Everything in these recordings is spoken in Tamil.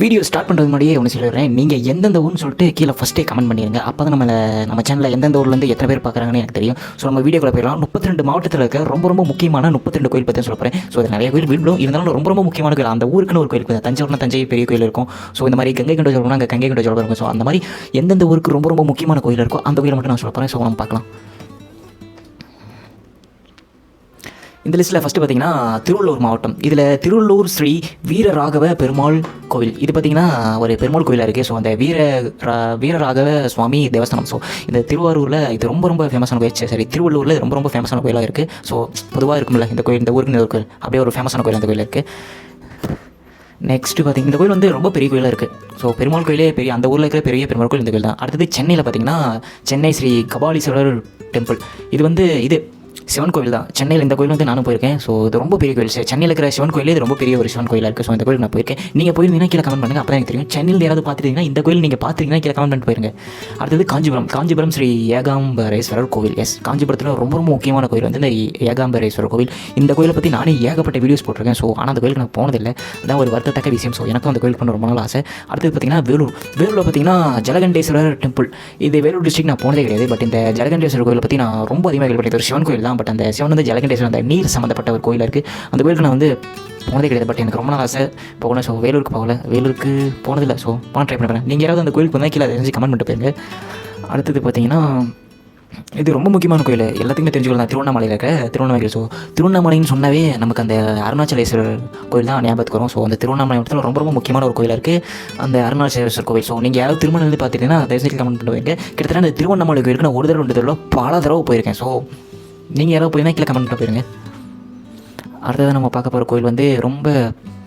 வீடியோ ஸ்டார்ட் பண்ணுறது முன்னாடியே ஒன்று சொல்லிடுறேன். நீங்கள் எந்தெந்த ஊர்னு சொல்லிட்டு கீழே ஃபஸ்ட்டே கமெண்ட் பண்ணிடுங்க. அப்போ தான் நம்மளை நம்ம சேனலில் எந்தெந்த ஊர்லேருந்து எத்தனை பேர் பார்க்குறாங்கன்னு எனக்கு தெரியும். ஸோ நம்ம வீடியோக்குள்ள போயிடலாம். முப்பத்தி ரெண்டு மாவட்டத்தில் இருக்க ரொம்ப ரொம்ப முக்கியமான முப்பத்தி ரெண்டு கோயில் பற்றி சொல்ல போகிறேன் ஸோ அது நிறைய கோயில் விடும் இருந்தாலும் ரொம்ப ரொம்ப முக்கியமான கோயில். அந்த ஊருக்குன்னு ஒரு கோயில் இருக்குது. தஞ்சாவூர்னா தஞ்சை பெரிய கோயில் இருக்கும். ஸோ இந்த மாதிரி கங்கை கொண்ட சொல்லுவோம் அங்கே கங்கை கொண்ட சொல்ல இருக்கும். ஸோ அந்த மாதிரி எந்தெந்த ஊருக்கு ரொம்ப ரொம்ப முக்கியமான கோயில் இருக்கோ அந்த கோயிலை மட்டும் நான் சொல்ல போகிறேன் ஸோ நம்ம பார்க்கலாம். இந்த லிஸ்ட்டில் ஃபஸ்ட்டு பார்த்தீங்கன்னா திருவள்ளூர் மாவட்டம். இதில் திருவள்ளூர் ஸ்ரீ வீரராகவ பெருமாள் கோவில். இது பார்த்தீங்கன்னா ஒரு பெருமாள் கோயிலாக இருக்குது ஸோ அந்த வீர ரா- வீரராகவ சுவாமி தேவஸ்தானம். ஸோ இந்த திருவாரூரில் இது ரொம்ப ரொம்ப ஃபேமஸான கோயில். சரி, சரி திருவள்ளூரில் ரொம்ப ரொம்ப ஃபேமஸான கோயிலாக இருக்குது ஸோ பொதுவாக இருக்கும்ல இந்த கோயில் இந்த ஊருக்கு இந்த ஒரு கோயில் அப்படியே ஒரு ஃபேமஸான கோயில் அந்த கோயில் இருக்குது நெக்ஸ்ட்டு பார்த்தீங்கன்னா இந்த கோயில் வந்து ரொம்ப பெரிய கோயிலாக இருக்குது ஸோ பெருமாள் கோயிலே பெரிய அந்த ஊரில் இருக்கிற பெரிய பெருமாள் கோயில் இந்த கோயில் தான். அடுத்தது சென்னையில் பார்த்தீங்கன்னா சென்னை ஸ்ரீ கபாலீஸ்வரர் டெம்பிள் இது வந்து இது சிவன் கோயில் தான். சென்னையில் இந்த கோயில் வந்து நானும் போயிருக்கேன். ஸோ இது ரொம்ப பெரிய கோயில். சார் சென்னையில் இருக்கிற சிவன் கோயிலே இது ரொம்ப பெரிய ஒரு சிவன் கோயிலாக இருக்குது ஸோ இந்த கோயில் நான் போயிருக்கேன். நீங்கள் போயிருந்தீங்கன்னா கீழே கமெண்ட் பண்ணுங்கள் அப்போ தான் எனக்கு தெரியும். சென்னையில் யாராவது பார்த்துட்டீங்கன்னா இந்த கோயில் நீங்கள் பார்த்துருக்கீங்கன்னா கீழே கமெண்ட் பண்ணிட்டு போயிருங்க. அடுத்தது காஞ்சிபுரம். காஞ்சிபுரம் ஸ்ரீ ஏகாம்பரேஸ்வரர் கோவில். எஸ் காஞ்சிபுரத்தில் ரொம்ப ரொம்ப முக்கியமான கோயில் வந்து இந்த ஏகாம்பரேஸ்வரர் கோவில். இந்த கோயிலை பற்றி நானே ஏகப்பட்ட வீடியோஸ் போட்டிருக்கேன். ஸோ ஆனால் அந்த கோயிலுக்கு நான் போனதில்லை. அதான் ஒரு வருத்தத்தக்க விஷயம். ஸோ எனக்கும் அந்த கோயிலுக்கு பண்ண ரொம்ப நாள் ஆசை. அடுத்தது பார்த்தீங்கன்னா வேலூர். வேலூரில் பார்த்தீங்கன்னா ஜலகண்டேஸ்வரர் டெம்பிள் இது வேலூர் டிஸ்ட்ரிக்ட் நான் போனதே கிடையாது. பட் இந்த ஜலகண்டேஸ்வரர் கோயிலை பற்றி நான் ரொம்ப அதிகமாக கேள்விப்பட்டது. ஒரு சிவன் கோயில் தான். பட் அந்த சிவன் வந்து ஜலகண்டேஸ்வரர் அந்த நீர் சம்மந்தப்பட்ட ஒரு கோயிலாக இருக்குது அந்த கோயிலுக்கு நான் வந்து போனதே கிடையாது பட் எனக்கு ரொம்ப நாள் ஆசை போகணும். ஸோ வேலூருக்கு போகல. வேலூருக்கு போனதில்லை. ஸோ போன ட்ரை பண்ணுறேன் நீங்கள் யாராவது அந்த கோயிலுக்கு வந்தால் கீழே தெரிஞ்சு கமெண்ட் பண்ணிட்டு போயிருங்க. அடுத்தது பார்த்தீங்கன்னா இது ரொம்ப முக்கியமான கோயில். எல்லாத்துக்குமே தெரிஞ்சுக்கலாம் திருவண்ணாமலையில் இருக்க திருவண்ணாமலை ஸோ திருவண்ணாமலைன்னு சொன்னாவே நமக்கு அந்த அருணாச்சலேஸ்வரர் கோயில் தான் ஞாபகத்துக்கு வரும். ஸோ அந்த திருவண்ணாமலை இடத்துல ரொம்ப ரொம்ப முக்கியமான ஒரு கோயிலாக இருக்குது அந்த அருணாச்சலேஸ்வரர் கோயில் ஸோ நீங்கள் யாராவது திருமணம் பார்த்துட்டீங்கன்னா தயவுசெய்து கமெண்ட் பண்ணுவீங்க கிட்டத்தட்ட அந்த திருவண்ணாமலை கோயிலுக்கு நான் ஒரு தடவை ரெண்டு தடவை பல தடவை போயிருக்கேன். ஸோ நீங்கள் யாராவது போயிருந்தா கீழே கமெண்ட் போயிருங்க. அடுத்ததாக நம்ம பார்க்க போகிற கோயில் வந்து ரொம்ப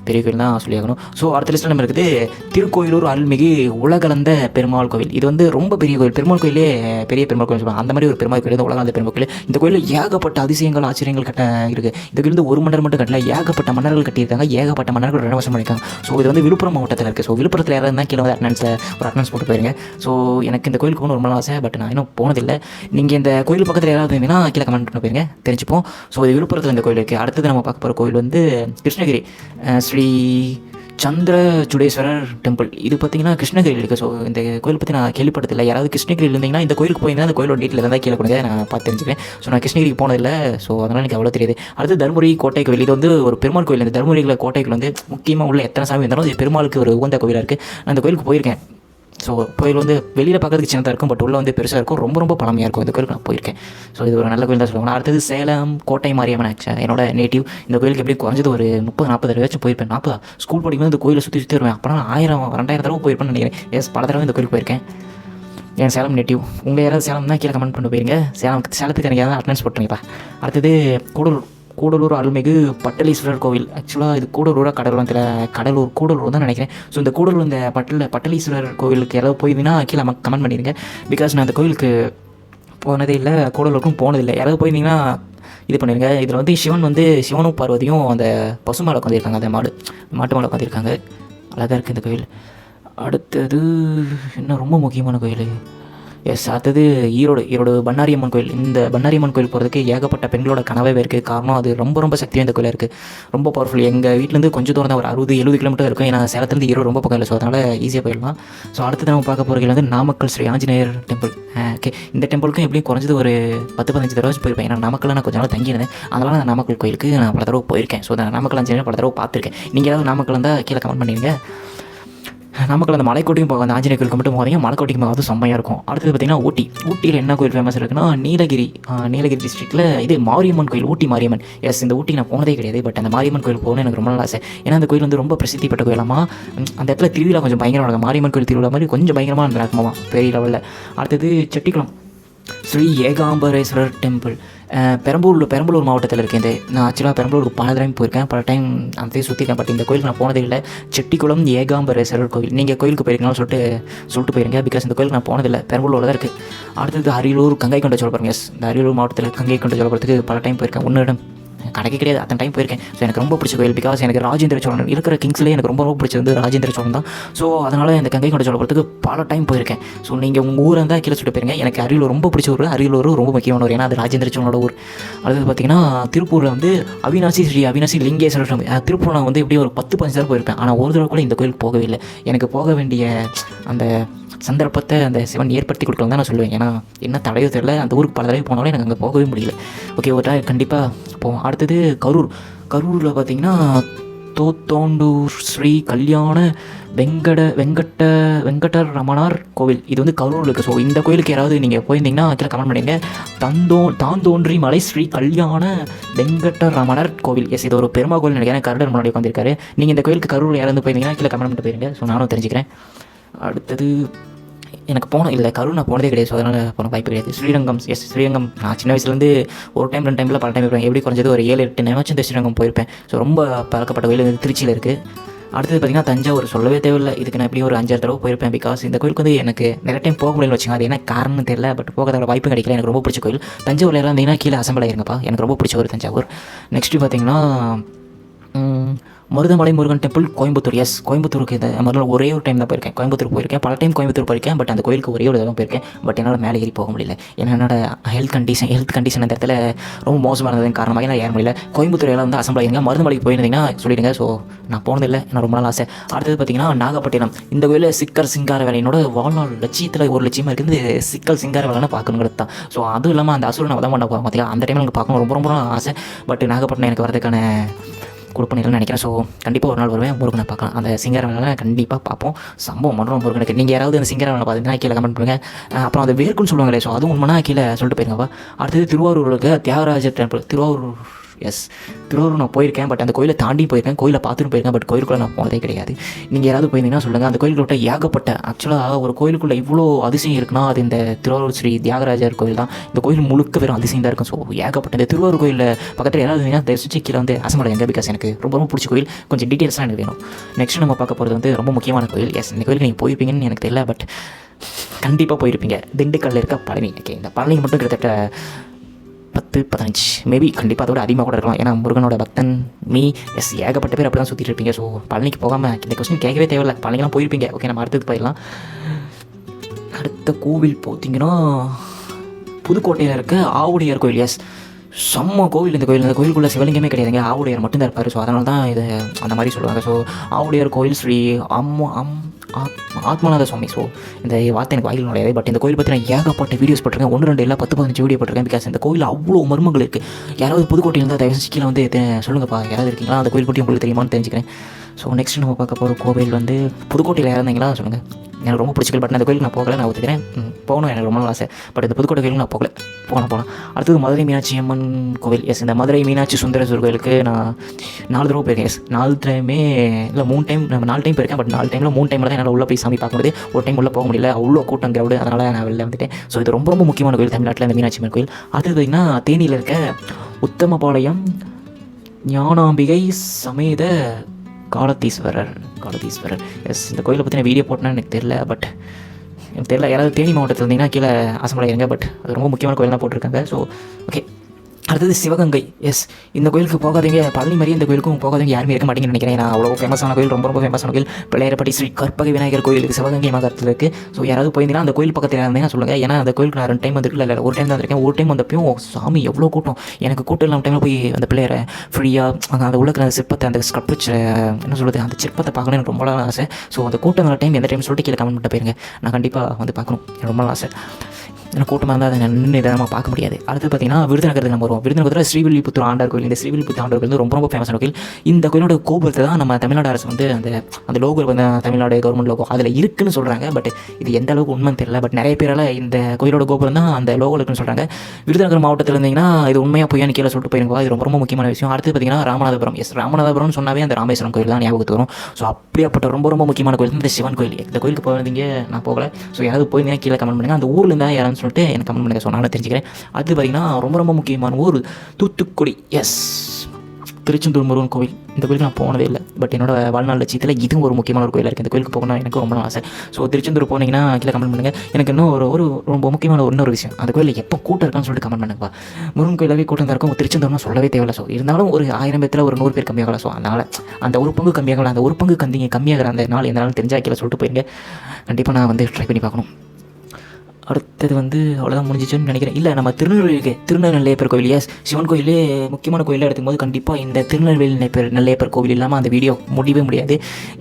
பெரிய கோயில் தான் சொல்லியாகணும். ஸோ அடுத்த லிஸ்ட்டில் நம்ம இருக்குது திருக்கோயிலூர் அருள்மிகு உலகலந்த பெருமாள் கோவில். இது வந்து ரொம்ப பெரிய கோயில் பெருமாள் கோயிலே பெரிய பெருமாள் கோயில் சொல்லுவாங்க. அந்த மாதிரி ஒரு பெருமாள் கோயில் உலகலந்த பெருமாள் கோயில். இந்த கோயிலில் ஏகப்பட்ட அதிசயங்கள் ஆச்சரியங்கள் கட்ட இருக்குது இந்த கோயில் வந்து ஒரு மன்னர் மட்டும் கட்டல. ஏகப்பட்ட மன்னர்கள் கட்டியிருக்காங்க. ஏகப்பட்ட மன்னர்கள் ரெனோவேஷன் பண்ணியிருக்காங்க ஸோ இது வந்து விழுப்புரம் மாவட்டத்தில் இருக்குது ஸோ விழுப்புரத்தில் யாராவது இருந்தால் கீழே வந்து அட்டனன்ஸில் ஒரு அட்டனன்ஸ் போட்டு போயிருங்க. ஸோ எனக்கு இந்த கோயிலுக்கு போகணும் ரொம்ப நாள் ஆசை. பட் நான் இன்னும் போனதில்லை. நீங்கள் இந்த கோயில் பக்கத்தில் யாராவது இருந்தீங்கன்னா கீழே கமெண்ட் பண்ணி போயிருங்க. தெரிஞ்சுப்போம். ஸோ இது விழுப்புரத்தில் இந்த கோயில் இருக்குது அடுத்தது நம்ம பார்க்க போகிற கோயில் வந்து கிருஷ்ணகிரி. ஸ்ரீ சந்திர சுடேஸ்வரர் டெம்பிள் இது பார்த்தீங்கன்னா கிருஷ்ணகிரியில் இருக்குது ஸோ இந்த கோயில் பற்றி நான் கேள்விப்பட்டதில்லை. யாராவது கிருஷ்ணகிரியில் இருந்தீங்கன்னா இந்த கோயிலுக்கு போயிருந்தால் அந்த கோயிலோட டீட்டில் இருந்தால் கீழே கொடுங்க. நான் பார்த்து தெரிஞ்சுக்கிறேன். ஸோ நான் கிருஷ்ணகிரிக்கு போனதில்லை. ஸோ அதனால் எனக்கு அவ்வளோ தெரியுது. அடுத்து தருமபுரி கோட்டை கோவில். இது வந்து ஒரு பெருமாள் கோயில். இந்த தருமபுரியில் கோட்டை கோயில் வந்து முக்கியமாக உள்ள எத்தனை சாமி இருந்தாலும் இது பெருமாளுக்கு ஒரு உகந்த கோவிலாக இருக்குது நான் அந்த கோயிலுக்கு போயிருக்கேன். ஸோ கோயில் வந்து வெளியில் பார்க்கறதுக்கு சின்னதாக இருக்கும் பட் உள்ளே வந்து பெருசாக இருக்கும். ரொம்ப ரொம்ப பழமையாக இருக்கும். இந்த கோயிலுக்கு நான் போயிருக்கேன். ஸோ இது ஒரு நல்ல கோயில் தான் சொல்லுவாங்க அடுத்தது சேலம் கோட்டை மாரியம்மன் ஆக்சுவல் என்னோட நேட்டிவ் இந்த கோயிலுக்கு எப்படி குறைஞ்சது ஒரு முப்பது நாற்பது தடவையாச்சும் போயிருப்பேன். நாற்பதா ஸ்கூல் படிக்கும்போது இந்த கோயிலை சுற்றி சுற்றி வருவேன். அப்போ ஆயிரம் ரெண்டாயிரம் தடவை போயிருப்பேன்னு நினைக்கிறேன். எஸ் பல தடவை இந்த கோயிலுக்கு போயிருக்கேன். என் சேலம் நேட்டிவ் உங்கள் யாராவது சேலம் தான் கீழே கமெண்ட் பண்ணி போயிருங்க. சேலம் சேலத்துக்கு எனக்கு யாராவது அட்டன்ஸ் போட்டுருங்கப்பா அடுத்தது கூடலூர் கூடலூர் அருள்மிகு பட்டலீஸ்வரர் கோவில். ஆக்சுவலாக இது கூடலூராக கடலூர் தெரியல கடலூர் கூடலூர் தான் நினைக்கிறேன். ஸோ இந்த கூடலூர் இந்த பட்டல பட்டலீஸ்வரர் கோவிலுக்கு யாராவது போயிருந்தீங்கன்னா கீழே கமெண்ட் பண்ணிடுங்க. பிகாஸ் நான் அந்த கோவிலுக்கு போனதே இல்லை கூடலூருக்கும் போனதில்லை. யாராவது போயிருந்தீங்கன்னா இது பண்ணிடுங்க. இதில் வந்து சிவன் வந்து சிவனும் பார்வதியும் அந்த பசு மேலே உட்காந்துருக்காங்க அந்த மாடு மாட்டு மேலே உட்காந்துருக்காங்க அழகாக இருக்குது இந்த கோயில் அடுத்தது என்ன ரொம்ப முக்கியமான கோயில் எஸ் அடுத்தது ஈரோடு ஈரோடு பன்னாரியம்மன் கோயில். இந்த பன்னாரியம்மன் கோயில் போகிறதுக்கு ஏகப்பட்ட பெண்களோட கனவே இருக்குது காரணம் அது ரொம்ப ரொம்ப சக்தி வாய்ந்த கோயிலாக இருக்குது ரொம்ப பவர்ஃபுல் எங்கள் வீட்டிலேருந்து கொஞ்சம் தூரம் தான் ஒரு அறுபது எழுபது கிலோமீட்டர் இருக்கும். ஏன்னா சேலத்துலேருந்து ஈரோடு ரொம்ப பக்கம் இல்லை. ஸோ அதனால் ஈஸியாக போயிடலாம். ஸோ அடுத்து நம்ம பார்க்க போகிற வந்து நாமக்கல் ஸ்ரீ ஆஞ்சநேயர் டெம்பிள் ஓகே இந்த டெம்பிளுக்கும் எப்படியும் குறைஞ்சது ஒரு பத்து பதினஞ்சு தடவை போயிருப்பேன். ஏன்னா நாமக்கல் நான் கொஞ்ச நாள் தங்கியிருந்தேன். அதனால் நான் நாமக்கல் கோயிலுக்கு நான் பல தடவை போயிருக்கேன். ஸோ நான் நாமக்கல் ஆஞ்சநேயர் பல தடவை பார்த்துருக்கேன். நீங்கள் ஏதாவது நாமக்கல் இருந்தால் கீழே கமெண்ட் பண்ணிடுங்க. நாமக்கல் அந்த மலைக்கோட்டையும் போக அந்த ஆஞ்சநேய கோயிலுக்கு மட்டும் போகாதீங்க. மலைக்கோட்டைக்கு போகாது செம்மையாக இருக்கும். அடுத்தது பார்த்தீங்கன்னா ஊட்டி. ஊட்டியில் என்ன கோயில் ஃபேமஸ் இருக்குன்னா நீலகிரி நீலகிரி டிஸ்ட்ரிக்ட்டில் இது மாரியம்மன் கோயில் ஊட்டி மாரியம்மன். எஸ் இந்த ஊட்டி நான் போனதே கிடையாது பட் அந்த மாரியம்மன் கோயில் போகணும்னு எனக்கு ரொம்ப நாள் ஆசை. ஏன்னா அந்த கோயில் வந்து ரொம்ப பிரசித்தி பெற்ற கோயிலாமா அந்த இடத்துல திருவிழா கொஞ்சம் பயங்கரமாக இருக்கும் மாரியம்மன் கோயில் திருவிழா மாதிரி கொஞ்சம் பயங்கரமாக நடக்குமாமா பெரிய லெவலில் அடுத்தது செட்டிக்குளம். ஸ்ரீ ஏகாம்பரேஸ்வரர் டெம்பிள் அஹ் பெரம்பலூர் பெரம்பலூர் மாவட்டத்தில் இருக்கேன். இந்த நான் ஆக்சுவலாக பெரம்பலூருக்கு பல டைம் போயிருக்கேன். பல டைம் அந்த சுற்றிருக்கேன் பட் இந்த கோயிலுக்கு நான் போனதே இல்லை. செட்டிக்குளம் ஏகாம்பரேஸ்வரர் கோவில் நீங்கள் கோயிலுக்கு போயிருக்கீங்கன்னு சொல்லிட்டு சொல்லிட்டு போயிருங்க. பிகாஸ் இந்த கோயிலுக்கு நான் போனதில்லை பெரம்பலூரில் தான் இருக்குது அடுத்தது அரியலூர் கங்கை கொண்ட சோழபுரம். எஸ் இந்த அரியலூர் மாவட்டத்தில் கங்கை கொண்ட சோழபுரத்துக்கு பல டைம் போயிருக்கேன். ஒன்று இடம் கணக்கே கிடையாது. அத்தனை டைம் போயிருக்கேன். ஸோ எனக்கு ரொம்ப பிடிச்ச கோயில் பிகாஸ் எனக்கு ராஜேந்திர சோழன் இருக்கிற கிங்ஸ்லேயே எனக்கு ரொம்ப ரொம்ப பிடிச்சது வந்து ராஜேந்திர சோழன் தான். ஸோ அதனால் இந்த கங்கை கொண்ட சோழபுரத்துக்கு பல டைம் போயிருக்கேன். ஸோ நீங்கள் உங்கள் ஊரை இருந்தால் கீழே சொல்லிட்டு போயிருங்க எனக்கு அரியலூர் ரொம்ப பிடிச்ச ஊர். அரியலூர் ரொம்ப முக்கியமான ஊர். ஏன்னா அது ராஜேந்திர சோழனோட ஊர். அடுத்தது பார்த்தீங்கன்னா திருப்பூரில் வந்து அவினாசி ஸ்ரீ அவினாசி லிங்கேஸ்வரர் சுவாமி. அஹ் திருப்பூர் நான் வந்து எப்படியும் ஒரு பத்து பதினஞ்சு தடவை போயிருப்பேன். ஆனால் ஒரு தடவை கூட இந்த கோயிலுக்கு போகவே இல்லை. எனக்கு போக வேண்டிய அந்த சந்தர்ப்பத்தை அந்த சிவன் ஏற்படுத்தி கொடுக்கலாம் தான் நான் சொல்லுவேன். ஏன்னா என்ன தடையோ தெரியல அந்த ஊருக்கு பல தடவை போனாலும் எனக்கு அங்கே போகவே முடியல. ஓகே ஒரு டைம் கண்டிப்பாக போவோம். அடுத்தது கரூர். கரூரில் பார்த்தீங்கன்னா தோத்தோண்டூர் ஸ்ரீ கல்யாண வெங்கட வெங்கட்ட வெங்கடர் ரமணார் கோவில். இது வந்து கரூரில் இருக்குது ஸோ இந்த கோயிலுக்கு யாராவது நீங்கள் போயிருந்தீங்கன்னா கீழே கமெண்ட் பண்ணிங்க தந்தோ தாந்தோன்றி மலை ஸ்ரீ கல்யாண வெங்கட ரமணர் கோவில். எஸ் இது ஒரு பெருமா கோவில் நினைக்கிறேன். கருடர் முன்னாடி உட்காந்துருக்காரு நீங்கள் இந்த கோயிலுக்கு கரூர் யாராவது போயிருந்தீங்கன்னா கீழே கமெண்ட் பண்ணிட்டு போயிருங்க. ஸோ நானும் தெரிஞ்சுக்கிறேன். அடுத்தது எனக்கு போன இல்லை கரூர் நான் போனதே கிடையாது. ஸோ அதனால் போன வாய்ப்பு கிடையாது. ஸ்ரீரங்கம் எஸ் ஸ்ரீரங்கம். நான் சின்ன வயசுலேருந்து ஒரு டைம் ரெண்டு டைமில் பல டைம் இருப்பேன் எப்படி குறைஞ்சது? ஒரு ஏழு எட்டு நேரமாச்சும் இந்த ஸ்ரீரங்கம் போயிருப்பேன். ஸோ ரொம்ப பழக்கப்பட்ட கோயில் வந்து திருச்சியில் இருக்குது அடுத்தது பார்த்திங்கன்னா தஞ்சாவூர். சொல்லவே தேவையில்லை. இதுக்கு நான் எப்படியும் ஒரு அஞ்சாறு தடவை போயிருப்பேன். பிகாஸ் இந்த கோயிலுக்கு வந்து எனக்கு நிறைய டைம் போக முடியல வச்சுங்க அது என்ன காரணம் தெரியல. பட் போகிறதோட வாய்ப்பு கிடைக்கல. எனக்கு ரொம்ப பிடிச்ச கோயில். தஞ்சாவூரில் எல்லாம் இருந்தீங்கன்னா கீழே அசம்பிள் ஆயிருங்கப்பா. எனக்கு ரொம்ப பிடிச்ச ஒரு தஞ்சாவூர். நெக்ஸ்ட்டு பார்த்தீங்கன்னா மருதமலை முருகன் டெம்பிள் கோயம்புத்தூர். எஸ் கோயம்புத்தூருக்கு இந்த முதல்ல ஒரே ஒரு டைம் தான் போயிருக்கேன். கோயம்புத்தூர் போயிருக்கேன். பல டைம் கோயம்புத்தூர் போயிருக்கேன் பட் அந்த கோயிலுக்கு ஒரே ஒரு தடவை போயிருக்கேன். பட் என்னால் மேலே ஏறி போக முடியல. ஏன்னா என்னோட ஹெல்த் கண்டிஷன் ஹெல்த் கண்டிஷன் அந்த இடத்துல ரொம்ப மோசமாக இருந்ததன் காரணமாக நான் ஏற முடியல. கோயம்புத்தூர் எல்லாம் வந்து அசம்பிள் ஆயிருங்க. மருதமலைக்கு போயிருந்தீங்கன்னா சொல்லிடுங்க. ஸோ நான் போனதில்லை எனக்கு ரொம்ப நாள் ஆசை. அடுத்தது பார்த்தீங்கன்னா நாகப்பட்டினம். இந்த கோயிலில் சிக்கர் சிங்கார வேலையினோட வாழ்நாள் லட்சியத்தில் ஒரு லட்சியமாக இருக்குது. சிக்கல் சிங்கார வேலைன்னு பார்க்கணுங்கிறது தான். ஸோ அதுவும் இல்லாமல் அந்த அசுரனை வதம் பண்ண போகிறோம் பார்த்தீங்களா அந்த டைமில் எனக்கு பார்க்கணும் ரொம்ப ரொம்ப ஆசை. பட் நாகப்பட்டினம் எனக்கு வரதுக்கான கொடுப்பணிகள் நினைக்கிறேன். ஸோ கண்டிப்பாக ஒரு நாள் வருவேன். முருகனை பார்க்கலாம். அந்த சிங்கர வேலை கண்டிப்பாக பார்ப்போம். சம்பவம் பண்ணுறோம் முருகனுக்கு. நீங்கள் யாராவது அந்த சிங்கர வேலை பார்த்தீங்கன்னா கீழே கமெண்ட் பண்ணுங்கள் அப்புறம் அது வேர்க்குன்னு சொல்லுவாங்களே ஸோ அதுவும் உண்மைனா கீழே சொல்லிட்டு போயிருங்கப்பா அடுத்தது திருவாரூருக்கு தியாகராஜர் டெம்பிள் திருவாரூர் எஸ் திருவாரூர் நான் போயிருக்கேன் பட் அந்த கோயிலை தாண்டி போயிருக்கேன் கோயிலை பார்த்துட்டு போயிருக்கேன் பட் கோயிலுக்குள்ளே நான் போனதே கிடையாது. நீங்கள் யாராவது போயிருந்தீங்கன்னா சொல்லுங்கள் அந்த கோயிலுக்குள்ள ஏகப்பட்ட ஆக்சுவலாக ஒரு கோயிலுக்குள்ளே இவ்வளோ அதிசயம் இருக்குன்னா அது இந்த திருவாரூர் ஸ்ரீ தியாகராஜர் கோயில் தான். இந்த கோயில் முழுக்க வெறும் அதிசயம் தான் இருக்கும். ஸோ ஏகப்பட்ட இந்த திருவாரூர் கோயிலில் பக்கத்தில் யாராவது இருந்தீங்கன்னா கீழே வந்து அசம்பளம் பிகாஸ் எனக்கு ரொம்ப ரொம்ப பிடிச்ச கோயில். கொஞ்சம் டீட்டெயில்ஸ்லாம் எனக்கு வேணும். நெக்ஸ்ட் நம்ம பார்க்க போகிறது வந்து ரொம்ப முக்கியமான கோயில். எஸ் இந்த கோயிலுக்கு நீங்கள் போயிருப்பீங்கன்னு எனக்கு தெரியல பட் கண்டிப்பாக போயிருப்பீங்க. திண்டுக்கல்ல இருக்க பழனி. ஓகே இந்த பழனி மட்டும் கிட்டத்தட்ட பத்து பதினஞ்சு. மேபி கண்டிப்பாக அதோட அதிகமாக கூட இருக்கலாம். ஏன்னா முருகனோட பக்தன் மீ எஸ் ஏகப்பட்ட பேர் அப்படி தான் சுற்றிட்டு இருப்பீங்க. ஸோ பழனிக்கு போகாமல் இந்த கொஸ்டின் கேட்கவே தேவையில்லை. பழனிலாம் போயிருப்பீங்க. ஓகே நம்ம அடுத்தது போயிடலாம். அடுத்த கோவில் பார்த்தீங்கன்னா புதுக்கோட்டையில் இருக்க ஆவுடையார் கோயில் எஸ் செம்ம கோவில். இந்த கோயில் இந்த கோயிலுக்குள்ளே சிவலிங்கமே கிடையாதுங்க. ஆவுடையார் மட்டும்தான் இருப்பார். ஸோ அதனால தான் இது அந்த மாதிரி சொல்லுவாங்க. ஸோ ஆவுடையார் கோயில் ஸ்ரீ அம்மா அம் ஆத்மநாத சுவாமி. ஸோ இந்த வார்த்தை எனக்கு வாயில் நுழையாது. பட் இந்த கோயில் பற்றி நான் ஏகப்பட்ட வீடியோஸ் போட்டிருக்கேன். ஒன்று ரெண்டு இல்லை பத்து பதினஞ்சு வீடியோ போட்டிருக்கேன். பிகாஸ் இந்த கோயில் அவ்வளோ மர்மங்கள் இருக்குது யாராவது புதுக்கோட்டையில் இருந்தால் தயவு கீழே வந்து சொல்லுங்கப்பா. யாராவது இருக்கீங்களா? அந்த கோயில் பற்றி உங்களுக்கு தெரியுமான்னு தெரிஞ்சுக்கிறேன். ஸோ நெக்ஸ்ட் நம்ம பார்க்க போகிற கோவில் வந்து புதுக்கோட்டையில் இறந்தீங்களா? சொல்லுங்கள் எனக்கு ரொம்ப பிடிச்ச கோயில் பட் நான் அந்த கோயிலுக்கு நான் போகல நான் ஒத்துக்கிறேன். போகணும் எனக்கு ரொம்ப நாள் ஆசை. பட் இந்த புதுக்கோட்டை கோயிலுக்கு நான் போகல. போகணும் போகலாம். அடுத்தது மதுரை மீனாட்சி அம்மன் கோவில். எஸ் இந்த மதுரை மீனாட்சி சுந்தரேஸ்வரர் கோயிலுக்கு நான் நாலு தடவை போயிருக்கேன். எஸ் நாலு டைமே இல்லை மூணு டைம் நம்ம நாலு டைம் போயிருக்கேன். பட் நாலு டைமில் மூணு டைமில் தான் என்னால் உள்ளே போய் சாமி பார்க்க முடியுது. ஒரு டைம் உள்ளே போக முடியல. அவ்வளோ கூட்டம் கிரௌடு அதனால் நான் வெளில வந்துட்டேன். ஸோ இது ரொம்ப ரொம்ப முக்கியமான கோயில் தமிழ்நாட்டில் இந்த மீனாட்சி அம்மன் கோயில். அடுத்தது பார்த்திங்கன்னா தேனியில் இருக்க உத்தமபாளையம் ஞானாம்பிகை சமேத காலத்தீஸ்வரர் காலத்தீஸ்வரர். எஸ் இந்த கோயிலை பற்றி நான் வீடியோ போட்டேன்னா எனக்கு தெரில பட் எனக்கு தெரியல. யாராவது தேனி மாவட்டத்தில் இருந்தீங்கன்னா கீழே அசம்பிள் இருங்க பட் அது ரொம்ப முக்கியமான கோயில் போட்டிருக்காங்க. ஸோ ஓகே அடுத்தது சிவகங்கை. எஸ் இந்த கோயிலுக்கு போகாதீங்க. பழனி மாதிரி இந்த கோயிலுக்கும் போகாதவங்க யாருமே இருக்க மாட்டேங்கன்னு நினைக்கிறேன். நான் அவ்வளோ ஃபேமஸான கோயில் ரொம்ப ரொம்ப ஃபேமஸான கோயில். பிள்ளையரப்பட்டி ஸ்ரீ கற்பக விநாயகர் கோயிலுக்கு சிவகங்கை மாதத்தில் இருக்குது ஸோ யாராவது போயிருந்தீங்கன்னா அந்த கோயில் பக்கத்தில் இருந்தீங்கன்னா சொல்லுங்கள் ஏன்னா அந்த கோயிலுக்கு நான் ரெண்டு டைம் வந்திருக்கல இல்லை ஒரு டைம் தான் வந்திருக்கேன். ஒரு டைம் வந்தப்பையும் சாமி எவ்வளோ கூட்டம். எனக்கு கூட்டம் இல்லாமல் டைமில் போய் அந்த பிள்ளையரை ஃப்ரீயாக அங்கே அந்த உள்ள அந்த சிற்பத்தை அந்த ஸ்கல்ப்சர் என்ன சொல்கிறது அந்த சிற்பத்தை பார்க்கணும்னு எனக்கு ரொம்ப நாள் ஆசை. ஸோ அந்த கூட்டம் டைம் எந்த டைம் சொல்லிட்டு கீழே கமெண்ட் பண்ணிட்டு போயிருங்க. நான் கண்டிப்பாக வந்து பார்க்கணும். எனக்கு ரொம்ப ஆசை. ஏன்னா கூட்டமாக இருந்தால் அதை நின்று நிதானமாக பார்க்க முடியாது. அடுத்து பார்த்தீங்கன்னா விருதுநகரத்துக்கு நம்ம வருவோம். விருதுநகரத்தில் ஸ்ரீவில்லிபுத்தூர் ஆண்டார் கோயில். இந்த ஸ்ரீவில்லிபுத்தூர் ஆண்டார் கோயில் வந்து ரொம்ப ரொம்ப ஃபேமஸான கோயில். இந்த கோயிலோட கோபுரத்தை தான் நம்ம தமிழ்நாடு அரசு வந்து அந்த அந்த லோகோ வந்து தமிழ்நாடு கவர்மெண்ட் லோகோ அதில் இருக்குன்னு சொல்கிறாங்க பட் இது எந்த அளவுக்கு உண்மைன்னு தெரியல. பட் நிறைய பேரால் இந்த கோயிலோட கோபுரம் தான் அந்த லோகோ இருக்குன்னு சொல்கிறாங்க விருதுநகர் மாவட்டத்தில் இருந்தீங்கன்னா இது உண்மையாக பொய்யான்னு கீழே சொல்லிட்டு போயிருங்க. இது ரொம்ப ரொம்ப முக்கியமான விஷயம். அடுத்து பார்த்தீங்கன்னா ராமநாதபுரம். எஸ் ராமநாதபுரம் சொன்னாவே அந்த ராமேஸ்வரம் கோயில் தான் ஞாபகத்துக்கு வரும். ஸோ அப்படியாப்பட்ட ரொம்ப ரொம்ப முக்கியமான கோயில் இந்த சிவன் கோயில். இந்த கோயிலுக்கு போயிருந்தீங்க? நான் போகல. ஸோ யாராவது போயிருந்தீங்கன்னா கீழே கமெண்ட் பண்ணுங்கள் அந்த ஊரில் இருந்தால் யாராவது சொல்லிட்டு எனக்கு கமெண்ட் பண்ணுங்க. ஸோ நானும் தெரிஞ்சுக்கிறேன். அது பார்த்தீங்கன்னா ரொம்ப ரொம்ப முக்கியமான ஊர் தூத்துக்குடி. எஸ் திருச்செந்தூர் முருகன் கோவில். இந்த கோயிலுக்கு நான் போனதே இல்லை. பட் என்னோட வாழ்நாள் லட்சியத்தில் இதுவும் ஒரு முக்கியமான ஒரு கோயிலாக இருக்குது இந்த கோயிலுக்கு போகணும் எனக்கு ரொம்ப ஆசை. ஸோ திருச்செந்தூர் போனீங்கன்னா கீழே கமெண்ட் பண்ணுங்கள் எனக்கு இன்னும் ஒரு ஒரு ரொம்ப முக்கியமான ஒரு இன்னொரு விஷயம். அந்த கோயிலில் எப்போ கூட்டம் இருக்கான்னு சொல்லிட்டு கமெண்ட் பண்ணுங்கப்பா முருகன் கோயிலாகவே கூட்டம் தான் இருக்கும். திருச்செந்தூர்னா சொல்லவே தேவையில்ல. ஸோ இருந்தாலும் ஒரு ஆயிரம் பேத்தில் ஒரு நூறு பேர் கம்மியாகல ஸோ அதனால் அந்த ஒரு பங்கு கம்மியாகல அந்த ஒரு பங்கு கந்திங்க கம்மியாகிற அந்த நாள் எந்த நாளும் கீழே சொல்லிட்டு போயிருங்க. கண்டிப்பாக நான் வந்து ட்ரை பண்ணி பார்க்கணும். அடுத்தது வந்து அவ்வளோதான் முடிஞ்சிச்சுன்னு நினைக்கிறேன். இல்லை நம்ம திருநெல்வேலிக்கு திருநெல்வேலியப்பர் கோவில் எஸ் சிவன் கோயிலே முக்கியமான கோயிலாக எடுக்கும்போது கண்டிப்பாக இந்த திருநெல்வேலி நெல்லையப்பர் நெல்லையப்பர் கோவில் இல்லாமல் அந்த வீடியோ முடியவே முடியாது.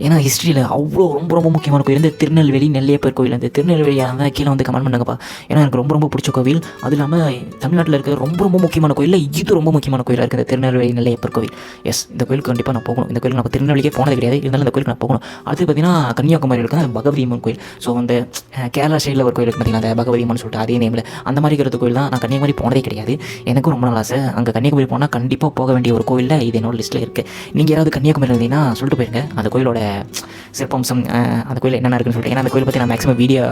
ஏன்னா ஹிஸ்ட்ரியில் அவ்வளோ ரொம்ப ரொம்ப முக்கியமான கோயில். இந்த திருநெல்வேலி நெல்லையப்பர் கோயில் அந்த திருநெல்வேலியாக இருந்தால் கீழே வந்து கமெண்ட் பண்ணுங்கப்பா. ஏன்னா எனக்கு ரொம்ப ரொம்ப பிடிச்ச கோவில். அது இல்லாமல் தமிழ்நாட்டில் இருக்கிற ரொம்ப ரொம்ப முக்கியமான கோயிலில் இது ரொம்ப முக்கியமான கோயிலாக இருக்குது திருநெல்வேலி நெல்லையப்பர் கோவில். எஸ் இந்த கோயிலுக்கு கண்டிப்பாக நான் போகணும். இந்த கோயில் நம்ம திருநெல்வேலிக்கே போனது கிடையாது. இருந்தாலும் இந்த கோயிலுக்கு நான் போகணும். அது பார்த்தீங்கன்னா கன்னியாகுமரி இருக்குது அந்த பகவதி அம்மன் கோயில். ஸோ அந்த கேரளா சைடில் ஒரு கோயில் இருக்குது பார்த்தீங்கன்னா அந்த பகவதி அம்மன் சொல்லிட்டு அதே நேமில் அந்த மாதிரி இருக்கிற கோயில் தான் நான் கன்னியாகுமரி போனதே கிடையாது. எனக்கும் ரொம்ப நாள் ஆசை. அங்கே கன்னியாகுமரி போனால் கண்டிப்பாக போக வேண்டிய ஒரு கோயிலில் இது என்னோட லிஸ்ட்டில் இருக்குது நீங்கள் யாராவது கன்னியாகுமரி இருந்தீங்கன்னா சொல்லிட்டு போயிருங்க. அந்த கோயிலோட சிற்பம்சம் அந்த கோயில் என்னென்ன இருக்குன்னு சொல்லிட்டு. ஏன்னா அந்த கோயில் பற்றி நான் மேக்ஸிமம் வீடியோ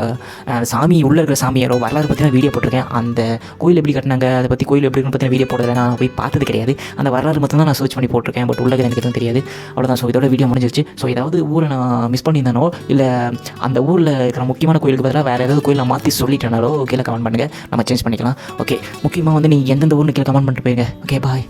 சாமி உள்ளே இருக்கிற சாமியாரோ வரலாறு பற்றி நான் வீடியோ போட்டிருக்கேன். அந்த கோயில் எப்படி கட்டினாங்க அதை பற்றி கோயில் எப்படி இருக்குன்னு பற்றி வீடியோ போடுறத நான் போய் பார்த்தது கிடையாது. அந்த வரலாறு மட்டும் தான் நான் சர்ச் பண்ணி போட்டிருக்கேன். பட் உள்ளது எனக்கு எதுவும் தெரியாது. அவ்வளோதான் ஸோ இதோட வீடியோ முடிஞ்சிருச்சு. ஸோ ஏதாவது ஊரை நான் மிஸ் பண்ணியிருந்தானோ இல்லை அந்த ஊரில் இருக்கிற முக்கியமான கோயிலுக்கு பதிலாக வேறு ஏதாவது கோயில் நான் மாற்றி சொல்லிட்டேனாலோ கீழே கமெண்ட் பண்ணுங்கள் நம்ம சேஞ்ச் பண்ணிக்கலாம். ஓகே முக்கியமாக வந்து நீங்கள் எந்தெந்த ஊர்னு கீழே கமெண்ட் பண்ணிட்டு போயிருங்க. Okay bye